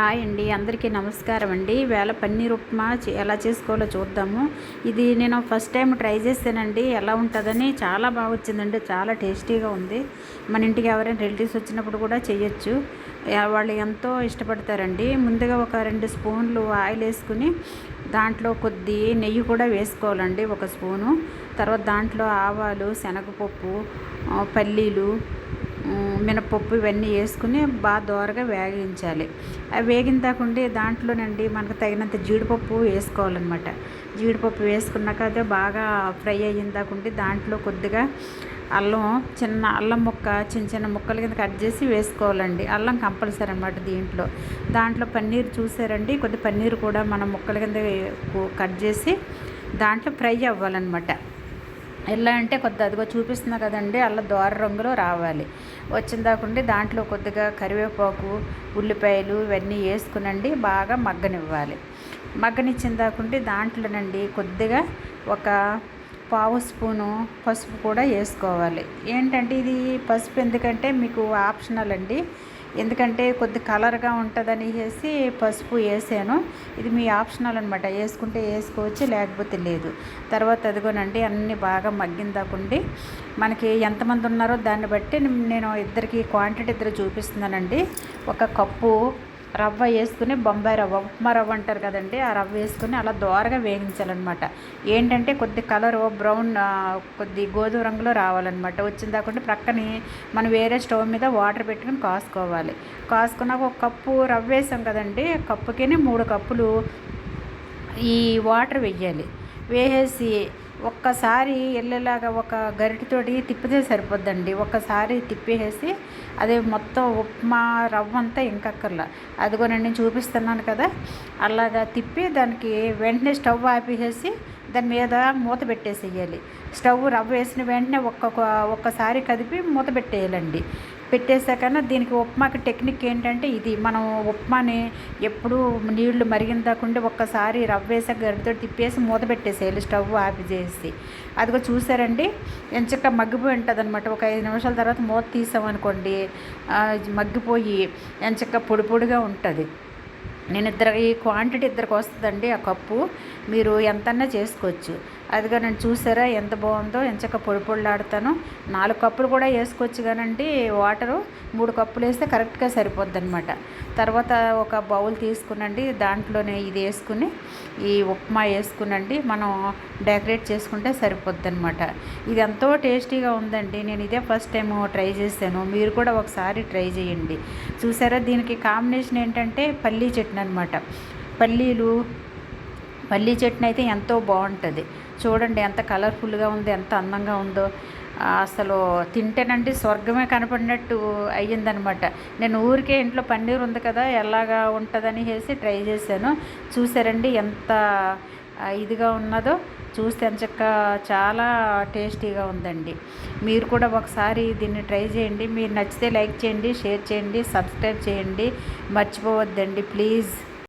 Hi అండి అందరికీ నమస్కారం అండి. వేళ పన్నీర్ ఉప్మా ఎలా చేసుకోవాలో చూద్దాము. ఇది నేను ఫస్ట్ టైం ట్రై చేశానండి. ఎలా ఉంటుందని చాలా బాగా వచ్చిందండి చాలా టేస్టీగా ఉంది. మన ఇంటికి ఎవరైనా రిలేటివ్స్ వచ్చినప్పుడు కూడా చేయొచ్చు వాళ్ళు ఎంతో ఇష్టపడతారండి. ముందుగా ఒక రెండు స్పూన్లు ఆయిల్ వేసుకుని దాంట్లో కొద్ది నెయ్యి కూడా వేసుకోవాలండి ఒక స్పూను. తర్వాత దాంట్లో ఆవాలు శనగపప్పు పల్లీలు మినపప్పు ఇవన్నీ వేసుకుని బాగా దోరగా వేగించాలి. అవి వేగిన దాకుండి దాంట్లోనండి మనకు తగినంత జీడిపప్పు వేసుకోవాలన్నమాట. జీడిపప్పు వేసుకున్నాక అదే బాగా ఫ్రై అయిన దాకుండి దాంట్లో కొద్దిగా అల్లం చిన్న అల్లం ముక్క చిన్న చిన్న ముక్కల కింద కట్ చేసి వేసుకోవాలండి. అల్లం కంపల్సరీ అనమాట దీంట్లో. దాంట్లో పన్నీర్ చూసారండి? కొద్ది పన్నీర్ కూడా మనం ముక్కల కింద కట్ చేసి దాంట్లో ఫ్రై అవ్వాలన్నమాట. ఎలా అంటే కొద్ది అదిగో చూపిస్తున్నా కదండి అలా దోర రంగులో రావాలి. వచ్చిన దాకుండి దాంట్లో కొద్దిగా కరివేపాకు ఉల్లిపాయలు ఇవన్నీ వేసుకునండి బాగా మగ్గనివ్వాలి. మగ్గనిచ్చిన దాకుండి దాంట్లోనండి కొద్దిగా ఒక పావు స్పూను పసుపు కూడా వేసుకోవాలి. ఏంటంటే ఇది పసుపు ఎందుకంటే మీకు ఆప్షనల్ అండి. ఎందుకంటే కొద్ది కలర్గా ఉంటుందని వేసి పసుపు వేసాను. ఇది మీ ఆప్షనల్ అనమాట వేసుకుంటే వేసుకోవచ్చు లేకపోతే లేదు. తర్వాత అదిగోనండి అన్నీ బాగా మగ్గిందాకుండి మనకి ఎంతమంది ఉన్నారో దాన్ని బట్టి నేను ఇద్దరికి క్వాంటిటీ ఇద్దరు చూపిస్తున్నానండి. ఒక కప్పు రవ్వ వేసుకుని బొంబాయి రవ్వ ఉప్మా రవ్వ అంటారు కదండి ఆ రవ్వ వేసుకుని అలా దోరగా వేగించాలన్నమాట ఏంటంటే కొద్ది కలర్ బ్రౌన్ కొద్ది గోధుమ రంగులో రావాలన్నమాట. వచ్చిన దాకుంటే ప్రక్కని మనం వేరే స్టవ్ మీద వాటర్ పెట్టుకుని కాసుకోవాలి. కాసుకున్నాక ఒక కప్పు రవ్వ వేసాం కదండి కప్పుకినే మూడు కప్పులు ఈ వాటర్ వెయ్యాలి. వేసేసి ఒక్కసారి వెళ్ళేలాగా ఒక గరిటెతోటి తిప్పితే సరిపోద్దండి. ఒక్కసారి తిప్పేసి అదే మొత్తం ఉప్మా రవ్వ అంతా ఇంకక్కర్లా. అదిగోనండి నేను చూపిస్తున్నాను కదా. అలాగా తిప్పి దానికి వెంటనే స్టవ్ ఆపేసేసి దాని మీద మూత పెట్టేసేయాలి. స్టవ్ రవ్వ వేసిన వెంటనే ఒక్కొక్క ఒక్కసారి కదిపి మూత పెట్టేయాలండి. పెట్టేశాక దీనికి ఉప్మాకి టెక్నిక్ ఏంటంటే ఇది. మనం ఉప్మాని ఎప్పుడు నీళ్ళు మరిగిన దాకుండా ఒక్కసారి రవ్వ వేసాక గరిటతో తిప్పేసి మూత పెట్టేసేయాలి స్టవ్ ఆపి చేసి అదిగో చూసారండి? ఎంచక్క మగ్గిపోయి ఉంటుంది అనమాట ఒక ఐదు నిమిషాల తర్వాత మూత తీసామనుకోండి మగ్గిపోయి ఎంచక్క పొడి పొడిగా ఉంటుంది. నేను ఇద్దరు ఈ క్వాంటిటీ ఇద్దరికి వస్తుందండి ఆ కప్పు. మీరు ఎంతన్నా చేసుకోవచ్చు. అదిగా నేను చూసారా ఎంత బాగుందో ఎంచక్క పొడి పొడిలాడతాను. నాలుగు కప్పులు కూడా వేసుకోవచ్చు కానండి వాటరు. మూడు కప్పులు వేస్తే కరెక్ట్గా సరిపోద్ది అనమాట తర్వాత ఒక బౌల్ తీసుకునండి దాంట్లోనే ఇది వేసుకుని ఈ ఉప్మా వేసుకునండి మనం డెకరేట్ చేసుకుంటే సరిపోద్ది అనమాట ఇది ఎంతో టేస్టీగా ఉందండి నేను ఇదే ఫస్ట్ టైం ట్రై చేశాను. మీరు కూడా ఒకసారి ట్రై చేయండి. చూసారా దీనికి కాంబినేషన్ ఏంటంటే పల్లీ చట్నీ అనమాట పల్లీలు మల్లీ చట్నీ అయితే ఎంతో బాగుంటుంది. చూడండి ఎంత కలర్ఫుల్గా ఉంది ఎంత అందంగా ఉందో. అసలు తింటేనండి స్వర్గమే కనపడినట్టు అయ్యిందనమాట. నేను ఊరికే ఇంట్లో పన్నీర్ ఉంది కదా ఎలాగా ఉంటుందని చేసి ట్రై చేశాను. చూసారండి ఎంత ఇదిగా ఉన్నదో. చూస్తే ఎంచక్క చాలా టేస్టీగా ఉందండి. మీరు కూడా ఒకసారి దీన్ని ట్రై చేయండి. మీరు నచ్చితే లైక్ చేయండి షేర్ చేయండి సబ్స్క్రైబ్ చేయండి. మర్చిపోవద్దండి ప్లీజ్.